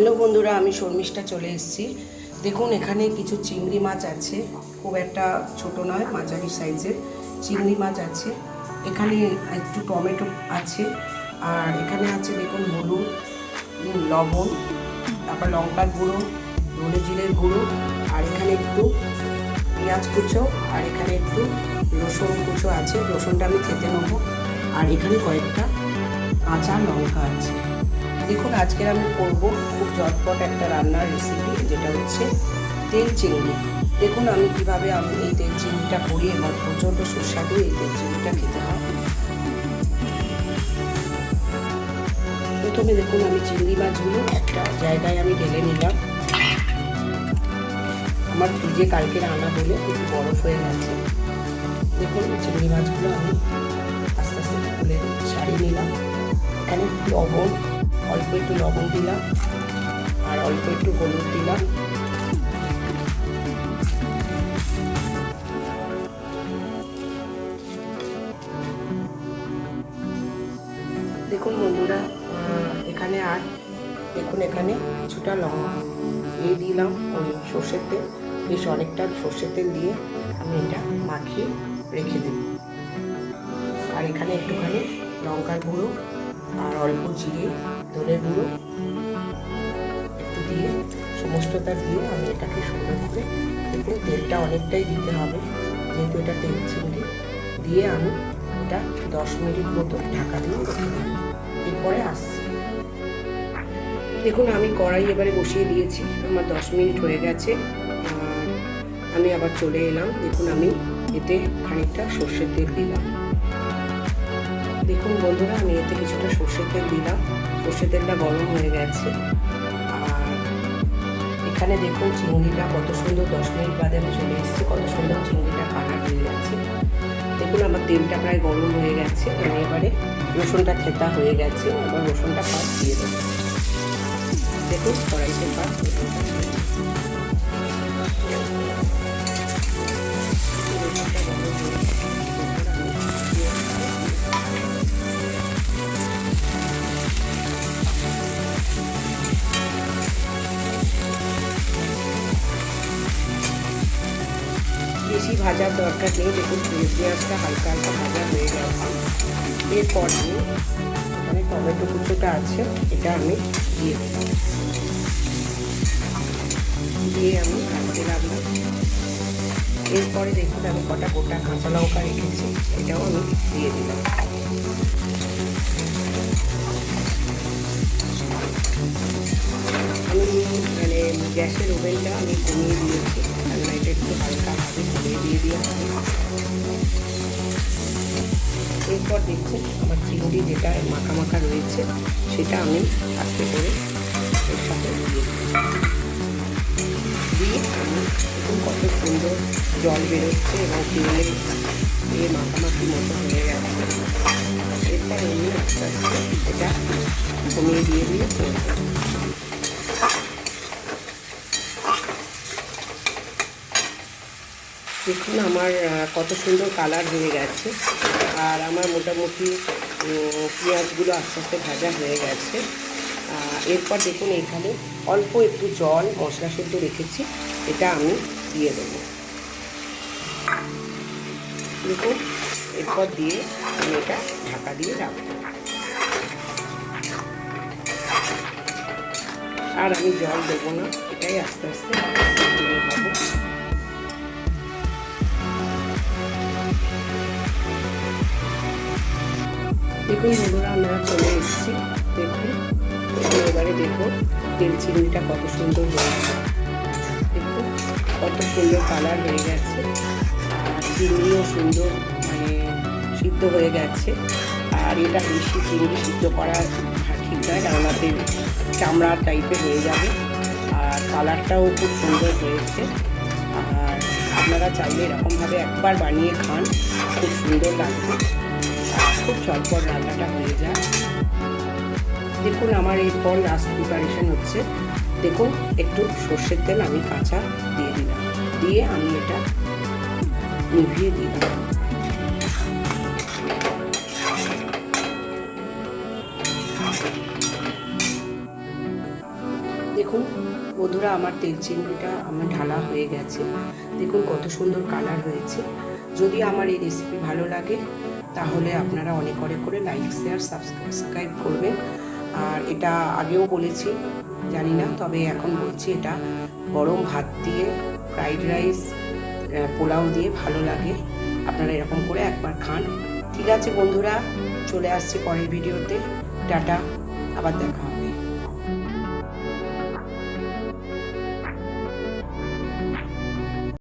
Hello বন্ধুরা, আমি শর্মিষ্ঠা চলে এসেছি। দেখুন, এখানে কিছু চিংড়ি মাছ আছে। খুব একটা ছোট নয়, মাঝারি সাইজের চিংড়ি মাছ আছে। এখানে একটু টমেটো আছে, আর এখানে আছে দেখুন হলুদ লবণ, তারপর লঙ্কার গুঁড়ো, ধনে জিরের গুঁড়ো, আর এখানে একটু পেঁয়াজ কুচো, আর এখানে একটু রসুন কুচো আছে। রসুনটা আমি খেতে নেব। আর এখানে কয়েকটা কাঁচা লঙ্কা আছে। দেখুন আজকের আমি করব খুব ঝটপট একটা রান্নার রেসিপি যেটা হচ্ছে তেল চিংড়ি। দেখুন, আমি কীভাবে আমি এই তেল চিংড়িটা করি এবং প্রচণ্ড সুস্বাদু এই তেল চিংড়িটা খেতে হয়। প্রথমে দেখুন, আমি চিংড়ি মাছগুলো একটা জায়গায় আমি ঢেলে নিলাম। আমার ফ্রিজে কালকে রান্না বলে একটু বরফ হয়ে গেছে। দেখুন, চিংড়ি মাছগুলো আমি আস্তে আস্তে খুলে ছাড়িয়ে নিলাম। এখানে লবণ অল্প একটু লবণ দিলাম আর অল্প একটু হলুদ দিলাম। দেখুন বন্ধুরা এখানে আর দেখুন এখানে কিছুটা লঙ্কা দিয়ে দিলাম ওই সর্ষের তেল। বেশ অনেকটা সর্ষের তেল দিয়ে আমি এটা মাখিয়ে রেখে দেব। আর এখানে একটুখানি লঙ্কার গুঁড়ো আর অল্প জিরে ধনে গুঁড়ো একটু দিয়ে সমস্তটা দিয়ে আমি এটাকে সুন্দর করে দেখুন তেলটা অনেকটাই দিতে হবে। যেহেতু এটা তেল চিংড়ি, দিয়ে আমি এটা দশ মিনিট মতো ঢাকা দিয়ে রেখে এরপরে আসছি। দেখুন, আমি কড়াই এবারে বসিয়ে দিয়েছি। আমার দশ মিনিট হয়ে গেছে। আমি আবার চলে এলাম। দেখুন, আমি এতে খানিকটা সর্ষের তেল দিলাম। দেখুন, বন্ধুরা, আমি এতে কিছুটা সর্ষের তেল দিলাম। সর্ষের তেলটা গরম হয়ে গেছে। আর এখানে দেখুন চিংড়িটা কত সুন্দর দশ মিনিট বাদে আমি চলে এসেছি, কত সুন্দর চিংড়িটা কালার হয়ে গেছে। দেখুন আমার তেলটা প্রায় গরম হয়ে গেছে আমি এবারে রসুনটা খেতা হয়ে গেছে, এবার রসুনটা ফার্স্ট দিয়ে দেবো। দেখুন কড়াইতে ফার্স্ট রসুনটা বেশি ভাজার দরকার নেই, দেখুন পেঁয়াজ পেঁয়াজটা হালকা হালকা ভাজা হয়ে গেছে। এরপর আমি এখানে টমেটো কুচোটা আছে, এটা আমি দিয়ে দিলাম দিয়ে আমি ভাজতে লাগলাম। এরপরে দেখুন আমি কটা গোটা কাঁচা লঙ্কা রেখেছি, এটাও আমি দিয়ে দিলাম। আমি মানে গ্যাসের ওভেনটা আমি কমিয়ে দিয়েছি এটা একটু হালকা কমিয়ে এরপর দেখছেন আমার চিংড়ি যেটা মাখা মাখা রয়েছে, সেটা আমি আস্তে করে এর সাথে দিয়ে আমি দেখুন কত সুন্দর জল বেরোচ্ছে এবং তেলে দিয়ে মাখামাখি মতো হয়ে গেছে। এরপর এমনি আস্তে আস্তে এটা কমিয়ে দিয়ে দিয়ে দেখুন আমার কত সুন্দর কালার হয়ে গেছে। আর আমার মোটামুটি পেঁয়াজগুলো আস্তে আস্তে ভাজা হয়ে গেছে। এরপর দেখুন এখানে অল্প একটু জল, মশলা সেদ্ধ রেখেছি। এটা আমি দিয়ে দেবো। দেখুন, এরপর দিয়ে আমি এটা ঢাকা দিয়ে রাখব। আর আমি জল দেবো না, এটাই আস্তে আস্তে। দেখুন বন্ধুরা আমরা চলে এসেছি। দেখুন, এবারে দেখুন তেল চিংড়িটা কত সুন্দর হয়েছে দেখুন, কত সুন্দর কালার হয়ে গেছে। আর চিংড়িও সুন্দর মানে সিদ্ধ হয়ে গেছে। আর এটা বেশি চিংড়ি সিদ্ধ করা ঠিক নয় রান্নাতে চামড়া টাইপের হয়ে যাবে। আর কালারটাও খুব সুন্দর হয়েছে। আর আপনারা চাইলে এরকমভাবে একবার বানিয়ে খান, খুব সুন্দর লাগবে। খুব চটপট রান্নাটা হয়ে যায়। দেখুন আমার এরপর লাস্ট প্রিপারেশন হচ্ছে। দেখুন, একটু সর্ষের তেল আমি কাঁচা দিয়ে দিলাম। দিয়ে আমি এটা নিভিয়ে দিলাম। বন্ধুরা, আমার তেল চিংড়িটা আমার ঢালা হয়ে গেছে। দেখুন, কত সুন্দর কালার হয়েছে। যদি আমার এই রেসিপি ভালো লাগে তাহলে আপনারা অনেক অনেক করে লাইক শেয়ার সাবস্ক্রাইব করবেন। আর এটা আগেও বলেছি, জানি না, তবে এখন বলছি এটা গরম ভাত দিয়ে ফ্রাইড রাইস পোলাও দিয়ে ভালো লাগে। আপনারা এরকম করে একবার খান। ঠিক আছে বন্ধুরা, চলে আসছি পরের ভিডিওতে টাটা, আবার দেখা হবে।